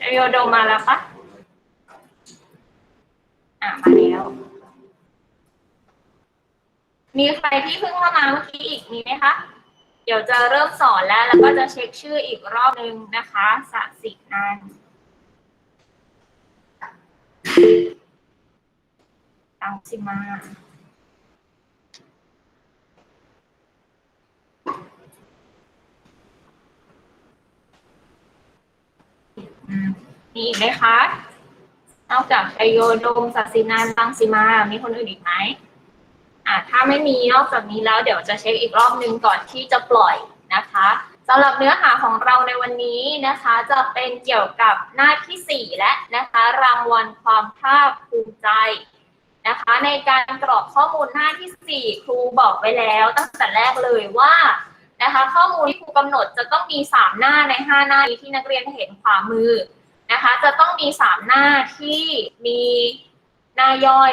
ชโยโดมาแล้วปะอะ มาแล้ว มีใครที่เพิ่งเข้ามาเมื่อกี้อีกมีไหมคะ เดี๋ยวจะเริ่มสอนแล้ว แล้วก็จะเช็คชื่ออีกรอบนึงนะคะสะสินันตังสิมา มีอีกไหมคะ นอกจากชัยโยโดมศักดิ์สินานตังสิมา มีคนอื่นอีกไหมอ่าถ้าไม่มีนอกจากนี้แล้วเดี๋ยวจะเช็คอีกรอบนึงก่อนที่จะปล่อยนะคะสำหรับเนื้อหาของเราในวันนี้นะคะ จะเป็นเกี่ยวกับหน้าที่ 4 และนะคะ รางวัลความภาคภูมิใจนะคะ ในการกรอกข้อมูลหน้าที่ 4 ครูบอกไว้แล้วตั้งแต่แรกเลยว่า นะคะ ข้อมูลที่ครูกำหนดจะต้องมี 3 หน้าใน 5 หน้านี้ที่นักเรียนเห็นขวามือนะคะ จะต้องมี 3 หน้าที่มีหน้าย่อย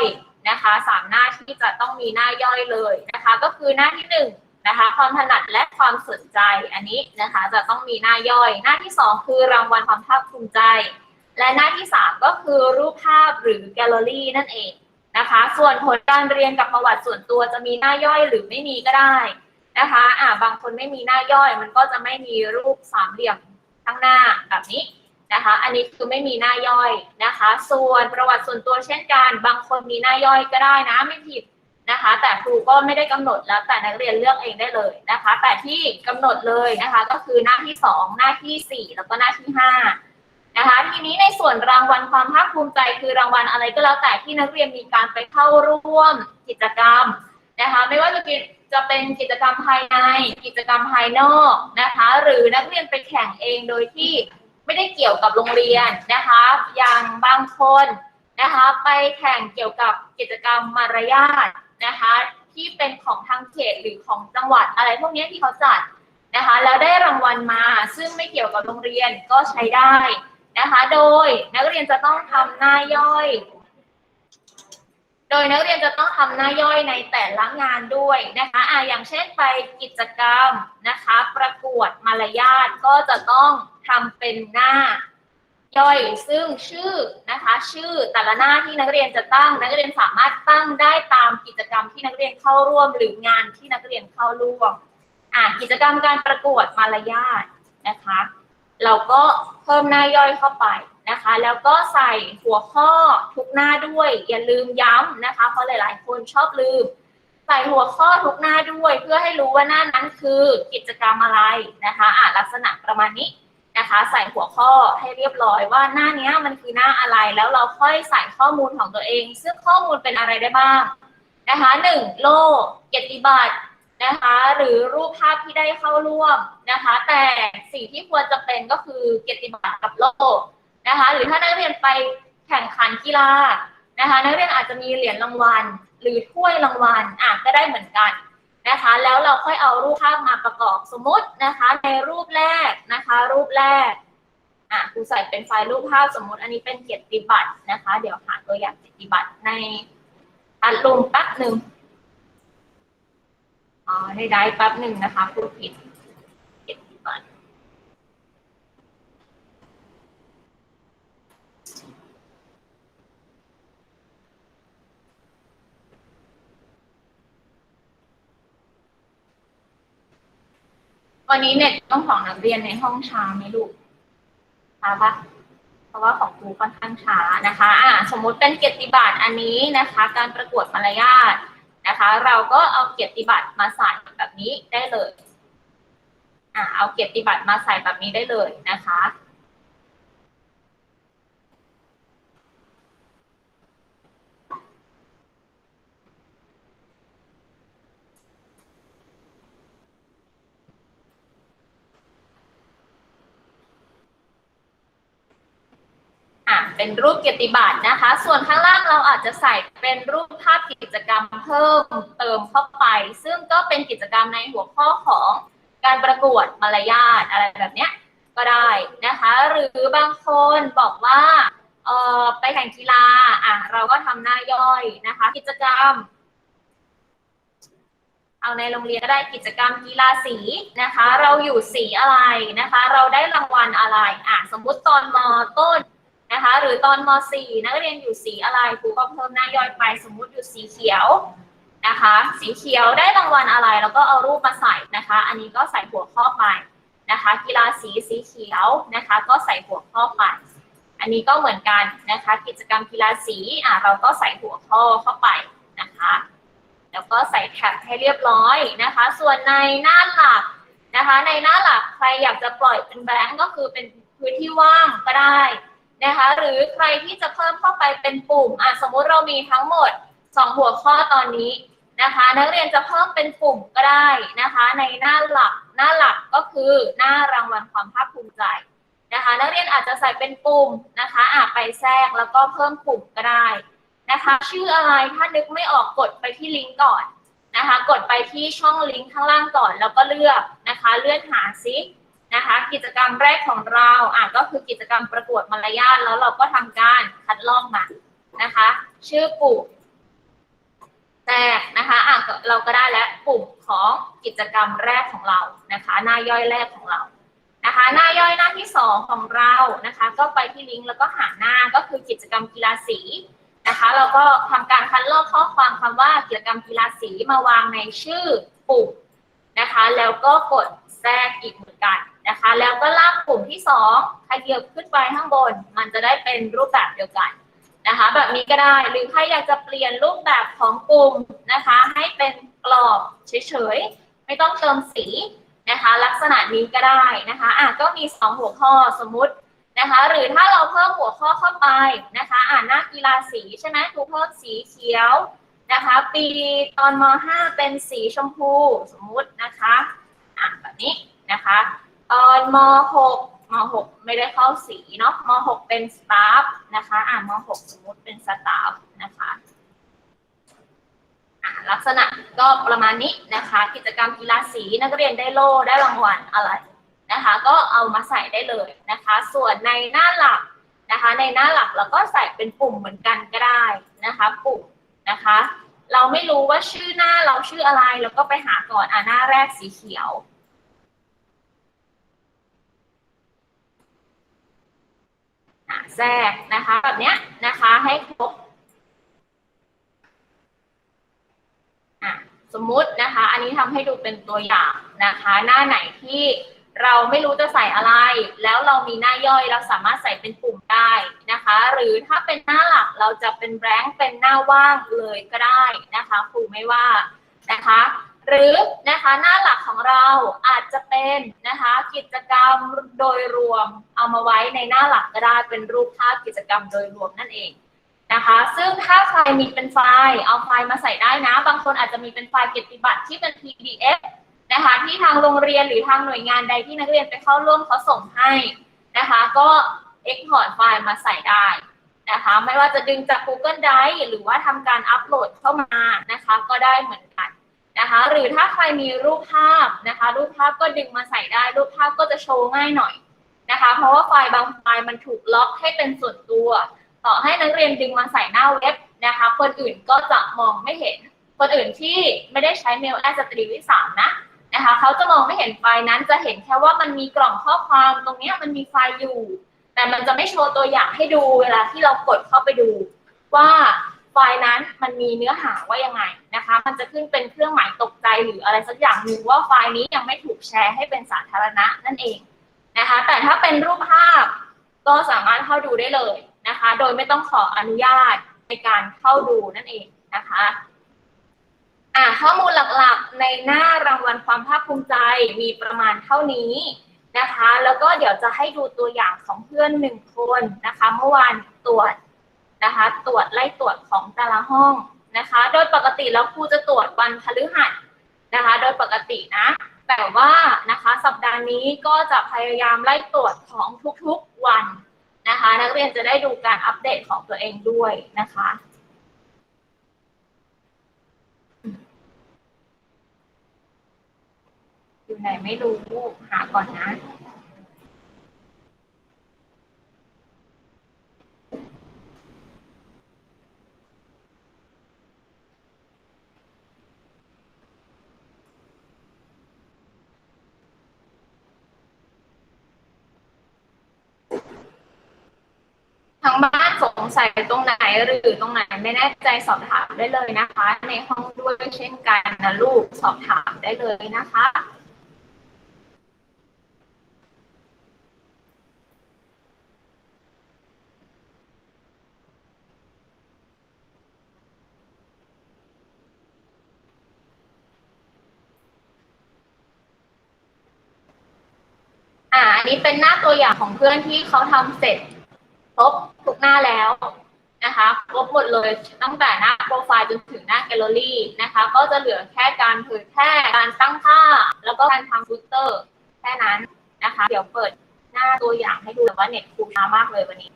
นะคะสามหน้าที่จะต้องมีหน้าย่อยเลยนะคะ ก็คือหน้าที่หนึ่งนะคะ ความถนัดและความสนใจอันนี้นะคะจะต้องมีหน้าย่อย หน้าที่สองคือรางวัลความภาคภูมิใจ และหน้าที่สามก็คือรูปภาพหรือแกลเลอรี่นั่นเองนะคะ ส่วนผลการเรียนกับประวัติส่วนตัวจะมีหน้าย่อยหรือไม่มีก็ได้ นะคะอ่าบางคนไม่มีหน้าย่อย มันก็จะไม่มีรูปสามเหลี่ยมข้างหน้าแบบนี้นะคะ อันนี้คือไม่มีหน้าย่อยนะคะ ส่วนประวัติส่วนตัวเช่นกัน บางคนมีหน้าย่อยก็ได้นะไม่ผิดนะคะ แต่ครูก็ไม่ได้กำหนดแล้วแต่นักเรียนเลือกเองได้เลยนะคะ แต่ที่กำหนดเลยนะคะ ก็คือหน้าที่สองหน้าที่สี่แล้วก็หน้าที่ห้านะคะ ทีนี้ในส่วนรางวัลความภาคภูมิใจคือรางวัลอะไรก็แล้วแต่ที่นักเรียนมีการไปเข้าร่วมกิจกรรมนะคะ ไม่ว่าจะเป็น จะเป็นกิจกรรมภายใน กิจกรรมภายนอกนะคะ หรือนักเรียนไปแข่งเองโดยที่ไม่ได้เกี่ยวกับโรงเรียนนะคะ อย่างบางคนนะคะไปแข่งเกี่ยวกับกิจกรรมมารยาทนะคะที่เป็นของทางเขตหรือของจังหวัดอะไรพวกนี้ที่เขาจัดนะคะแล้วได้รางวัลมาซึ่งไม่เกี่ยวกับโรงเรียนก็ใช้ได้นะคะ โดยนักเรียนจะต้องทำหน้าย่อย โดยนักเรียนจะต้องทำหน้าย่อยในแต่ละงานด้วยนะคะอ่าอย่างเช่นไปกิจกรรมนะคะ ประกวดมารยาทก็จะต้องทำเป็นหน้าย่อยซึ่งชื่อนะคะ ชื่อแต่ละหน้าที่นักเรียนจะตั้ง นักเรียนสามารถตั้งได้ตามกิจกรรมที่นักเรียนเข้าร่วมหรืองานที่นักเรียนเข้าร่วมอ่ากิจกรรมการประกวดมารยาทนะคะ เราก็เพิ่มหน้าย่อยเข้าไป นะคะ แล้วก็ใส่หัวข้อทุกหน้าด้วย อย่าลืมย้ำนะคะ เพราะหลาย ๆ คนชอบลืม ใส่หัวข้อทุกหน้าด้วย เพื่อให้รู้ว่าหน้านั้นคือกิจกรรมอะไรนะคะอ่าลักษณะประมาณนี้นะคะ ใส่หัวข้อให้เรียบร้อยว่าหน้านี้มันคือหน้าอะไร แล้วเราค่อยใส่ข้อมูลของตัวเอง ซึ่งข้อมูลเป็นอะไรได้บ้างนะคะหนึ่งโลกเกียรติบัตรนะคะหรือรูปภาพที่ได้เข้าร่วมนะคะ แต่สิ่งที่ควรจะเป็นก็คือเกียรติบัตรกับโลก นะคะ หรือถ้านักเรียนไปแข่งขันกีฬานะคะ นักเรียนอาจจะมีเหรียญรางวัล หรือถ้วยรางวัลอะก็ได้เหมือนกันนะคะ แล้วเราค่อยเอารูปภาพมาประกอบสมมตินะคะ ในรูปแรกนะคะ รูปแรกอะครูใส่เป็นไฟล์รูปภาพสมมติอันนี้เป็นเกียรติบัตรนะคะ เดี๋ยวหาตัวอย่างเกียรติบัตรในอัดลมแป๊บหนึ่งอ๋อได้ได้แป๊บหนึ่งนะคะพูดผิดเก็บก่อน วันนี้เน็ตต้องของนักเรียนในห้องช้าไหมลูกช้าปะเพราะว่าของครูค่อนข้างช้านะคะ อ่า สมมุติเป็นเกียรติบัตรอันนี้นะคะ การประกวดมารยาทนะคะ เราก็เอาเกียรติบัตรมาใส่แบบนี้ได้เลย อ่า เอาเกียรติบัตรมาใส่แบบนี้ได้เลยนะคะ อะ เป็นรูปเกียรติบัตรนะคะ ส่วนข้างล่างเราอาจจะใส่เป็นรูปภาพกิจกรรมเพิ่มเติมเข้าไป ซึ่งก็เป็นกิจกรรมในหัวข้อของการประกวดมารยาทอะไรแบบเนี้ยก็ได้นะคะ หรือบางคนบอกว่าเออไปแข่งกีฬาอะเราก็ทำหน้าย่อยนะคะ กิจกรรม เอาในโรงเรียนก็ได้กิจกรรมกีฬาสีนะคะ เราอยู่สีอะไรนะคะ เราได้รางวัลอะไรอะสมมุติตอนมต้น นะคะ หรือนม .4 นักเรียนอยู่สีอะไรครูก็เพิ่มหน้าย่อยไปสมมุติอยู่สีเขียวนะคะ สีเขียวได้รางวัลอะไร แล้วก็เอารูปมาใส่นะคะ อันนี้ก็ใส่หัวข้อไปนะคะ กีฬาสีสีเขียวนะคะ ก็ใส่หัวข้อไปอันนี้ก็เหมือนกันนะคะ กิจกรรมกีฬาสีอะเราก็ใส่หัวข้อเข้าไปนะคะแล้วก็ใส่แท็บให้เรียบร้อยนะคะ ส่วนในหน้าหลักนะคะ ในหน้าหลักใครอยากจะปล่อยเป็นแบงก์ก็คือเป็นพื้นที่ว่างก็ได้ นะคะ หรือใครที่จะเพิ่มเข้าไปเป็นปุ่มอะสมมุติเรามีทั้งหมด 2 หัวข้อตอนนี้นะคะ นักเรียนจะเพิ่มเป็นปุ่มก็ได้นะคะ ในหน้าหลักหน้าหลักก็คือหน้ารางวัลความภาคภูมิใจนะคะ นักเรียนอาจจะใส่เป็นปุ่มนะคะอะไปแทรกแล้วก็เพิ่มปุ่มก็ได้นะคะ ชื่ออะไรถ้านึกไม่ออกกดไปที่ลิงก์ก่อนนะคะ กดไปที่ช่องลิงก์ข้างล่างก่อน แล้วก็เลือกนะคะ เลื่อนหาซิ นะคะ กิจกรรมแรกของเราอะก็คือกิจกรรมประกวดมารยาทแล้วเราก็ทำการคัดลอกมานะคะ ชื่อปุ่มแรกนะคะอะเราก็ได้แล้วปุ่มของกิจกรรมแรกของเรานะคะ หน้าย่อยแรกของเรานะคะ หน้าย่อยหน้าที่สองของเรานะคะ ก็ไปที่ลิงก์แล้วก็หาหน้าก็คือกิจกรรมกีฬาสีนะคะเราก็ทำการคัดลอกข้อความคำว่ากิจกรรมกีฬาสีมาวางในชื่อปุ่มนะคะ แล้วก็กดแทรกอีกเหมือนกัน นะคะ แล้วก็ลากปุ่มที่สองขยับขึ้นไปข้างบน มันจะได้เป็นรูปแบบเดียวกันนะคะ แบบนี้ก็ได้หรือใครอยากจะเปลี่ยนรูปแบบของปุ่มนะคะ ให้เป็นกรอบเฉยๆ ไม่ต้องเติมสีนะคะ ลักษณะนี้ก็ได้นะคะอะก็มีสองหัวข้อสมมุตินะคะ หรือถ้าเราเพิ่มหัวข้อเข้าไปนะคะอ่านหน้ากีฬาสีใช่ไหมครูเพิ่มสีเขียวนะคะ ปีตอนม .5 เป็นสีชมพูสมมุตินะคะอะแบบนี้นะคะ ตอนม .6 ม .6 ไม่ได้เข้าสีเนาะม .6 เป็นสตาฟนะคะอ่าม .6 สมมุติเป็นสตาฟนะคะอะลักษณะก็ประมาณนี้นะคะ กิจกรรมกีฬาสีนักเรียนได้โล่ได้รางวัลอะไรนะคะ ก็เอามาใส่ได้เลยนะคะ ส่วนในหน้าหลักนะคะ ในหน้าหลักเราก็ใส่เป็นปุ่มเหมือนกันก็ได้นะคะ ปุ่มนะคะ เราไม่รู้ว่าชื่อหน้าเราชื่ออะไรเราก็ไปหาก่อนอ่าหน้าแรกสีเขียวอะ แทรกนะคะแบบเนี้ยนะคะให้ครบอะสมมุตินะคะ อันนี้ทำให้ดูเป็นตัวอย่างนะคะ หน้าไหนที่เราไม่รู้จะใส่อะไร แล้วเรามีหน้าย่อยเราสามารถใส่เป็นปุ่มได้นะคะ หรือถ้าเป็นหน้าหลักเราจะเป็นแบงค์เป็นหน้าว่างเลยก็ได้นะคะครูไม่ว่านะคะ หรือนะคะหน้าหลักของเราอาจจะเป็นนะคะกิจกรรมโดยรวมเอามาไว้ในหน้าหลักก็ได้เป็นรูปภาพกิจกรรมโดยรวมนั่นเองนะคะ ซึ่งถ้าใครมีเป็นไฟล์เอาไฟล์มาใส่ได้นะ บางคนอาจจะมีเป็นไฟล์เกียติบัตรที่เป็น PDF นะคะที่ทางโรงเรียนหรือทางหน่วยงานใดที่นักเรียนไปเข้าร่วมเขาส่งให้นะคะ ก็ Export ไฟล์มาใส่ได้นะคะ ไม่ว่าจะดึงจาก Google Drive หรือว่าทำการอัปโหลดเข้ามานะคะ ก็ได้เหมือนกัน นะคะ หรือถ้าใครมีรูปภาพนะคะ รูปภาพก็ดึงมาใส่ได้ รูปภาพก็จะโชว์ง่ายหน่อยนะคะ เพราะว่าไฟล์บางไฟล์มันถูกล็อกให้เป็นส่วนตัว ต่อให้นักเรียนดึงมาใส่หน้าเว็บนะคะ คนอื่นก็จะมองไม่เห็น คนอื่นที่ไม่ได้ใช้เมลแอสตรีวิสามนะนะคะเขาจะมองไม่เห็นไฟล์นั้นจะเห็นแค่ว่ามันมีกล่องข้อความตรงนี้มันมีไฟล์อยู่ แต่มันจะไม่โชว์ตัวอย่างให้ดูเวลาที่เรากดเข้าไปดูว่า ไฟล์นั้นมันมีเนื้อหาว่ายังไงนะคะ มันจะขึ้นเป็นเครื่องหมายตกใจหรืออะไรสักอย่างหนึ่งว่าไฟล์นี้ยังไม่ถูกแชร์ให้เป็นสาธารณะนั่นเองนะคะ แต่ถ้าเป็นรูปภาพก็สามารถเข้าดูได้เลยนะคะ โดยไม่ต้องขออนุญาตในการเข้าดูนั่นเองนะคะอ่าข้อมูลหลักๆในหน้ารางวัลความภาคภูมิใจมีประมาณเท่านี้นะคะ แล้วก็เดี๋ยวจะให้ดูตัวอย่างของเพื่อนหนึ่งคนนะคะ เมื่อวานตรวจ นะคะ ตรวจไล่ตรวจของแต่ละห้องนะคะ โดยปกติแล้วครูจะตรวจวันพฤหัสนะคะ โดยปกตินะ แต่ว่านะคะสัปดาห์นี้ก็จะพยายามไล่ตรวจของทุกๆวันนะคะ นักเรียนจะได้ดูการอัปเดตของตัวเองด้วยนะคะอยู่ไหนไม่รู้หาก่อนนะ ทางบ้านสงสัยตรงไหนหรือตรงไหนไม่แน่ใจสอบถามได้เลยนะคะ ในห้องด้วยเช่นกันนะลูกสอบถามได้เลยนะคะอ่าอันนี้เป็นหน้าตัวอย่างของเพื่อนที่เขาทำเสร็จครบ หน้าแล้วนะคะครบหมดเลยตั้งแต่หน้าโปรไฟล์จนถึงหน้าแกลเลอรี่นะคะ ก็จะเหลือแค่การเผยแพร่การตั้งค่า แล้วก็การทำฟูตเตอร์แค่นั้นนะคะ เดี๋ยวเปิดหน้าตัวอย่างให้ดูแต่ว่าเน็ตคูช้ามากเลยวันนี้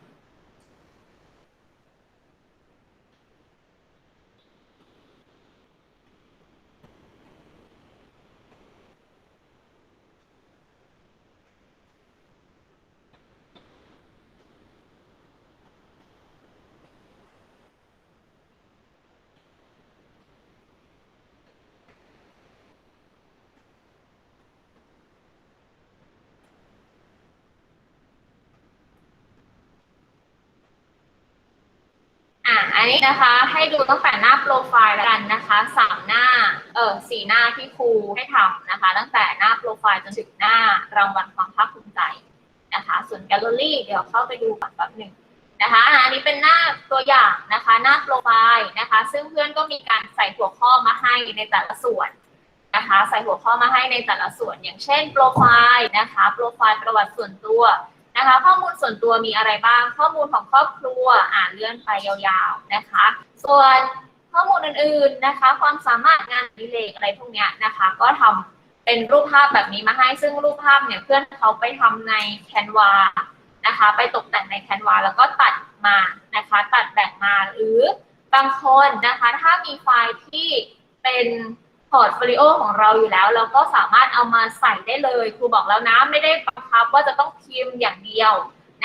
อันนี้นะคะให้ดูตั้งแต่หน้าโปรไฟล์แล้วกันนะคะสามหน้าเออสี่หน้าที่ครูให้ทำนะคะ ตั้งแต่หน้าโปรไฟล์จนถึงหน้ารางวัลความภาคภูมิใจนะคะ ส่วนแกลเลอรี่เดี๋ยวเข้าไปดูก่อนแป๊บหนึ่งนะคะอันนี้เป็นหน้าตัวอย่างนะคะ หน้าโปรไฟล์นะคะ ซึ่งเพื่อนก็มีการใส่หัวข้อมาให้ในแต่ละส่วนนะคะ ใส่หัวข้อมาให้ในแต่ละส่วน อย่างเช่นโปรไฟล์นะคะ โปรไฟล์ประวัติส่วนตัว นะคะ ข้อมูลส่วนตัวมีอะไรบ้าง ข้อมูลของครอบครัวอ่านเลื่อนไปยาวๆนะคะ ส่วนข้อมูลอื่นๆนะคะ ความสามารถงานดิเลกอะไรพวกนี้นะคะ ก็ทำเป็นรูปภาพแบบนี้มาให้ ซึ่งรูปภาพเนี่ยเพื่อนเขาไปทำใน Canva นะคะ ไปตกแต่งใน Canva แล้วก็ตัดมานะคะ ตัดแบ่งมาหรือบางคนนะคะ ถ้ามีไฟล์ที่เป็นพอร์ตโฟลิโอของเราอยู่แล้ว เราก็สามารถเอามาใส่ได้เลย ครูบอกแล้วนะ ไม่ได้บัง คับว่าจะต้องพิมพ์อย่างเดียว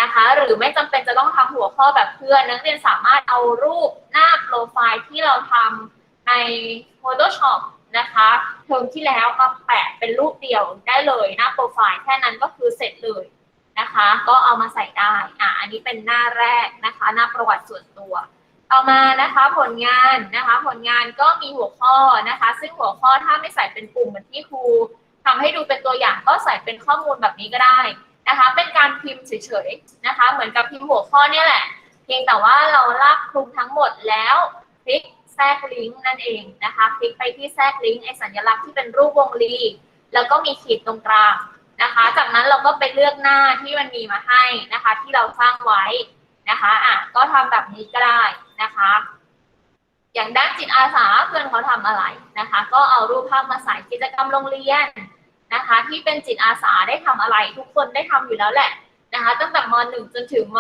นะคะ หรือไม่จำเป็นจะต้องทำหัวข้อแบบเพื่อน นักเรียนสามารถเอารูปหน้าโปรไฟล์ที่เราทำใน Photoshop นะคะเทอมที่แล้วมาแปะเป็นรูปเดียวได้เลยหน้าโปรไฟล์แค่นั้นก็คือเสร็จเลยนะคะ ก็เอามาใส่ได้อะอันนี้เป็นหน้าแรกนะคะ หน้าประวัติส่วนตัว ต่อมานะคะผลงานนะคะ ผลงานก็มีหัวข้อนะคะ ซึ่งหัวข้อถ้าไม่ใส่เป็นปุ่มเหมือนที่ครู ทำให้ดูเป็นตัวอย่างก็ใส่เป็นข้อมูลแบบนี้ก็ได้นะคะ เป็นการพิมพ์เฉยๆนะคะ เหมือนกับพิมพ์หัวข้อเนี่ยแหละ เพียงแต่ว่าเราลากคลุมทั้งหมดแล้วคลิกแทรกลิงก์นั่นเองนะคะ คลิกไปที่แทรกลิงก์ไอสัญลักษณ์ที่เป็นรูปวงรีแล้วก็มีขีดตรงกลางนะคะ จากนั้นเราก็ไปเลือกหน้าที่มันมีมาให้นะคะ ที่เราสร้างไว้นะคะอะก็ทำแบบนี้ก็ได้นะคะ อย่างด้านจิตอาสาเพื่อนเขาทำอะไรนะคะ ก็เอารูปภาพมาใส่กิจกรรมโรงเรียน นะคะ ที่เป็นจิตอาสาได้ทำอะไรทุกคนได้ทำอยู่แล้วแหละนะคะตั้งแต่ม .1 จนถึงม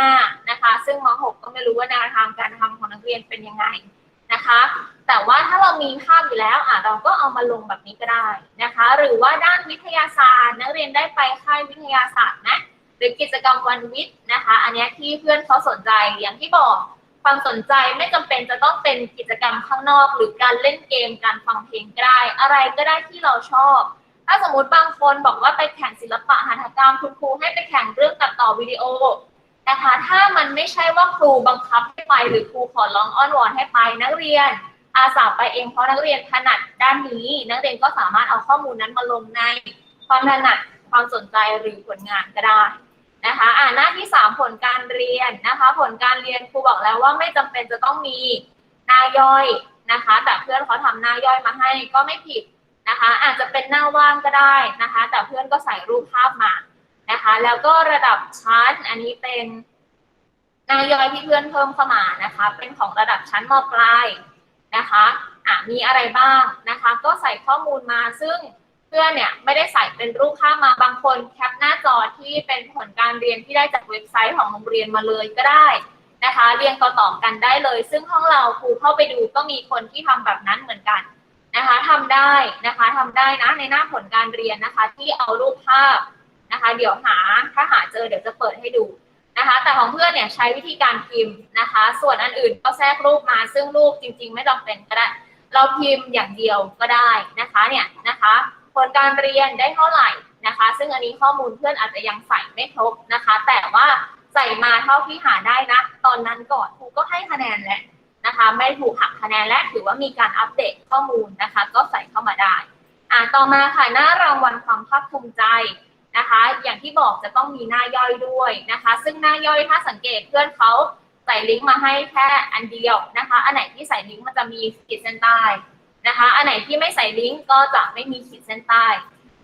.5 นะคะ ซึ่งม .6 ก็ไม่รู้ว่าแนวทางการทำของนักเรียนเป็นยังไงนะคะ แต่ว่าถ้าเรามีภาพอยู่แล้วอะเราก็เอามาลงแบบนี้ก็ได้นะคะ หรือว่าด้านวิทยาศาสตร์ นักเรียนได้ไปค่ายวิทยาศาสตร์นะหรือกิจกรรมวันวิทย์นะคะ อันนี้ที่เพื่อนเขาสนใจอย่างที่บอกความสนใจไม่จำเป็นจะต้องเป็นกิจกรรมข้างนอก หรือการเล่นเกมการฟังเพลงก็ได้ อะไรก็ได้ที่เราชอบ ถ้าสมมติบางคนบอกว่าไปแข่งศิลปะหัตถกรรมคุณครูให้ไปแข่งเรื่องตัดต่อวิดีโอนะคะถ้ามันไม่ใช่ว่าครูบังคับให้ไป หรือครูขอร้องอ้อนวอนให้ไปนักเรียน อาสาไปเองเพราะนักเรียนถนัดด้านนี้ นักเรียนก็สามารถเอาข้อมูลนั้นมาลงในความถนัดความสนใจหรือผลงานก็ได้นะคะอ่าหน้าที่สามผลการเรียนนะคะ ผลการเรียนครูบอกแล้วว่าไม่จำเป็นจะต้องมีหน้าย่อยนะคะ แต่เพื่อนเขาทำหน้าย่อยมาให้ก็ไม่ผิด นะคะ อาจจะเป็นหน้าว่างก็ได้นะคะ แต่เพื่อนก็ใส่รูปภาพมานะคะ แล้วก็ระดับชั้นอันนี้เป็นนาย่อยที่เพื่อนเพิ่มเข้ามานะคะ เป็นของระดับชั้นมปลายนะคะะมีอะไรบ้างนะคะ ก็ใส่ข้อมูลมาซึ่งเพื่อนเนี่ยไม่ได้ใส่เป็นรูปภาพมาบางคนแคปหน้าจอที่เป็นผลการเรียนที่ได้จากเว็บไซต์ของโรงเรียนมาเลยก็ได้นะคะ เรียงต่อๆกันได้เลย ซึ่งห้องเราครูเข้าไปดูก็มีคนที่ทำแบบนั้นเหมือนกัน นะคะทำได้นะคะทำได้นะในหน้าผลการเรียนนะคะ ที่เอารูปภาพนะคะ เดี๋ยวหาถ้าหาเจอเดี๋ยวจะเปิดให้ดูนะคะ แต่ของเพื่อนเนี่ยใช้วิธีการพิมพ์นะคะ ส่วนอันอื่นก็แทรกรูปมาซึ่งรูปจริง ๆ ไม่จำเป็นก็ได้ เราพิมพ์อย่างเดียวก็ได้นะคะเนี่ยนะคะ ผลการเรียนได้เท่าไหร่นะคะ ซึ่งอันนี้ข้อมูลเพื่อนอาจจะยังใส่ไม่ครบนะคะ แต่ว่าใส่มาเท่าที่หาได้นะ ตอนนั้นก่อนครูก็ให้คะแนนแหละ นะคะ ไม่ถูกหักคะแนนและถือว่ามีการอัปเดตข้อมูลนะคะ ก็ใส่เข้ามาได้ อ่าต่อมาค่ะหน้ารางวัลความภาคภูมิใจนะคะ อย่างที่บอกจะต้องมีหน้าย่อยด้วยนะคะ ซึ่งหน้าย่อยถ้าสังเกตเพื่อนเขาใส่ลิงก์มาให้แค่อันเดียวนะคะ อันไหนที่ใส่ลิงก์มันจะมีขีดเส้นใต้นะคะ อันไหนที่ไม่ใส่ลิงก์ก็จะไม่มีขีดเส้นใต้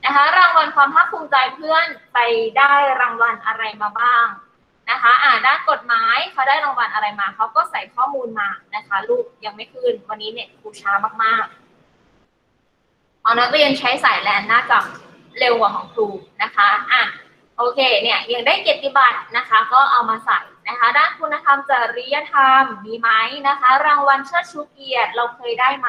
นะคะ รางวัลความภาคภูมิใจเพื่อนไปได้รางวัลอะไรมาบ้าง นะคะอ่าด้านกฎหมายเขาได้รางวัลอะไรมาเขาก็ใส่ข้อมูลมานะคะลูกยังไม่ขึ้นวันนี้เนี่ยครูช้ามากๆเอานักเรียนใช้สายแลนน่าจะเร็วกว่าของครูนะคะอะโอเคเนี่ยยังได้เกียรติบัตรนะคะ ก็เอามาใส่นะคะด้านคุณธรรมจริยธรรมมีไหมนะคะ รางวัลเชิดชูเกียรติเราเคยได้ไหม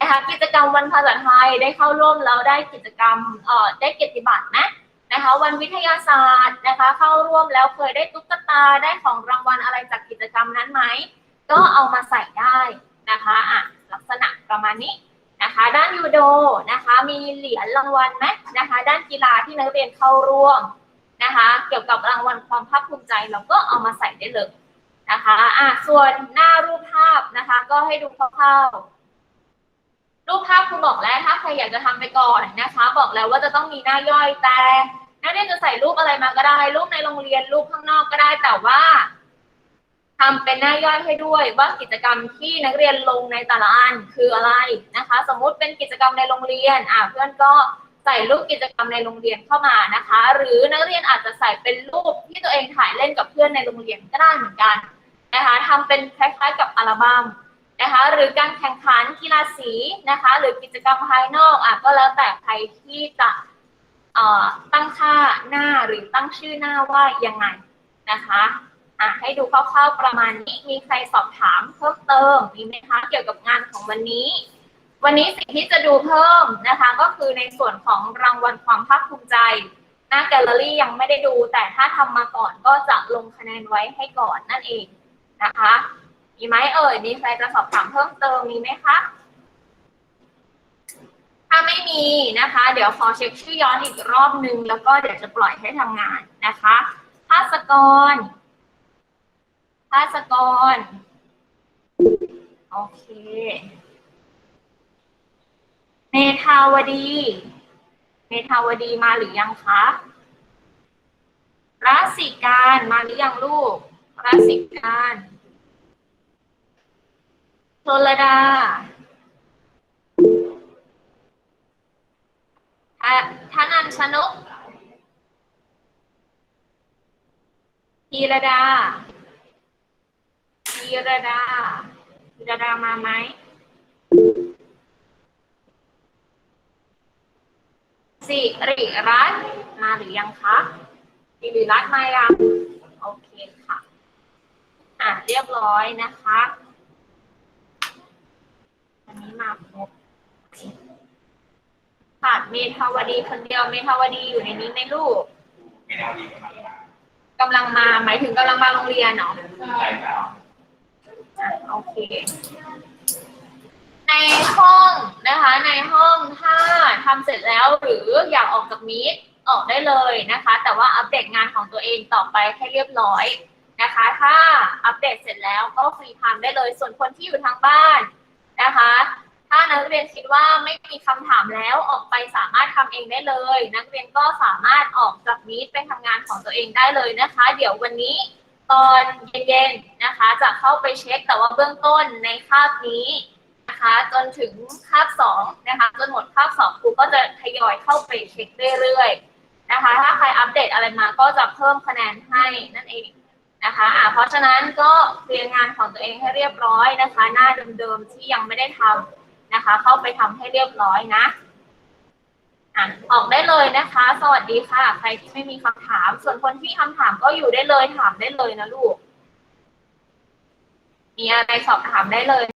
นะคะกิจกรรมวันภาษาไทยได้เข้าร่วมแล้วได้กิจกรรมเอ่อได้เกียรติบัตรนะ นะคะวันวิทยาศาสตร์นะคะ เข้าร่วมแล้วเคยได้ตุ๊กตาได้ของรางวัลอะไรจากกิจกรรมนั้นไหม ก็เอามาใส่ได้นะคะอะลักษณะประมาณนี้นะคะ ด้านยูโดนะคะมีเหรียญรางวัลไหมนะคะ ด้านกีฬาที่นักเรียนเข้าร่วมนะคะ เกี่ยวกับรางวัลความภาคภูมิใจเราก็เอามาใส่ได้เลยนะคะอะส่วนหน้ารูปภาพนะคะ ก็ให้ดูคร่าวๆ รูปภาพคุณบอกแล้วถ้าใครอยากจะทำไปก่อนนะคะ บอกแล้วว่าจะต้องมีหน้าย่อยแต่นักเรียนจะใส่รูปอะไรมาก็ได้ รูปในโรงเรียนรูปข้างนอกก็ได้แต่ว่าทำเป็นหน้าย่อยให้ด้วยว่ากิจกรรมที่นักเรียนลงในแต่ละอันคืออะไรนะคะ สมมุติเป็นกิจกรรมในโรงเรียนอ่าเพื่อนก็ใส่รูปกิจกรรมในโรงเรียนเข้ามานะคะ หรือนักเรียนอาจจะใส่เป็นรูปที่ตัวเองถ่ายเล่นกับเพื่อนในโรงเรียนก็ได้เหมือนกันนะคะทำเป็นคล้ายๆกับอัลบั้ม นะคะหรือการแข่งขันกีฬาสีนะคะหรือกิจกรรมภายนอกอะก็แล้วแต่ใครที่จะตั้งค่าหน้าหรือตั้งชื่อหน้าว่ายังไงนะคะอะให้ดูคร่าวๆประมาณนี้มีใครสอบถามเพิ่มเติมมีไหมคะเกี่ยวกับงานของวันนี้ วันนี้สิ่งที่จะดูเพิ่มนะคะก็คือในส่วนของรางวัลความภาคภูมิใจ หน้าแกลเลอรี่ยังไม่ได้ดู แต่ถ้าทำมาก่อนก็จะลงคะแนนไว้ให้ก่อนนั่นเองนะคะ มีไหมเอ่ย มีใครจะสอบถามเพิ่มเติมมีไหมคะ ถ้าไม่มีนะคะ เดี๋ยวขอเช็คชื่อย้อนอีกรอบนึง แล้วก็เดี๋ยวจะปล่อยให้ทำงานนะคะภาสกรภาสกร โอเค เมธาวดี เมธาวดีมาหรือยังคะรัสิการมาหรือยังลูกรัสิการ โชลดาอะธนันชนกธีรดาธีรดาธีรดามาไหมสิริรัตน์มาหรือยังคะสิริรัตน์มายังโอเคค่ะ อะเรียบร้อยนะคะ มาครบขาดเมธาวดีคนเดียวเมธาวดีอยู่ในนี้ไหมลูกไม่ได้ดีกำลังมากำลังมาหมายถึงกำลังมาโรงเรียนเนาะใช่ครับอะโอเค ในห้องนะคะ ในห้องถ้าทำเสร็จแล้วหรืออยากออกจากมีดออกได้เลยนะคะ แต่ว่าอัปเดตงานของตัวเองต่อไปให้เรียบร้อยนะคะ ถ้าอัปเดตเสร็จแล้วก็ฟรีทม์ได้เลย ส่วนคนที่อยู่ทางบ้านนะคะ ถ้านักเรียนคิดว่าไม่มีคำถามแล้วออกไปสามารถทำเองได้เลย นักเรียนก็สามารถออกจากมีดไปทำงานของตัวเองได้เลยนะคะ เดี๋ยววันนี้ตอนเย็นๆนะคะ จะเข้าไปเช็คแต่ว่าเบื้องต้นในคาบนี้นะคะ จนถึงคาบสองนะคะจนหมดคาบสองครูก็จะทยอยเข้าไปเช็คเรื่อยๆนะคะ ถ้าใครอัปเดตอะไรมาก็จะเพิ่มคะแนนให้นั่นเองนะคะอ่าเพราะฉะนั้นก็เคลียร์งานของตัวเองให้เรียบร้อยนะคะ หน้าเดิมๆที่ยังไม่ได้ทำ นะคะ เข้าไปทำให้เรียบร้อยนะอะออกได้เลยนะคะ สวัสดีค่ะ ใครที่ไม่มีคำถาม ส่วนคนที่มีคำถามก็อยู่ได้เลยถามได้เลยนะลูก มีอะไรสอบถามได้เลย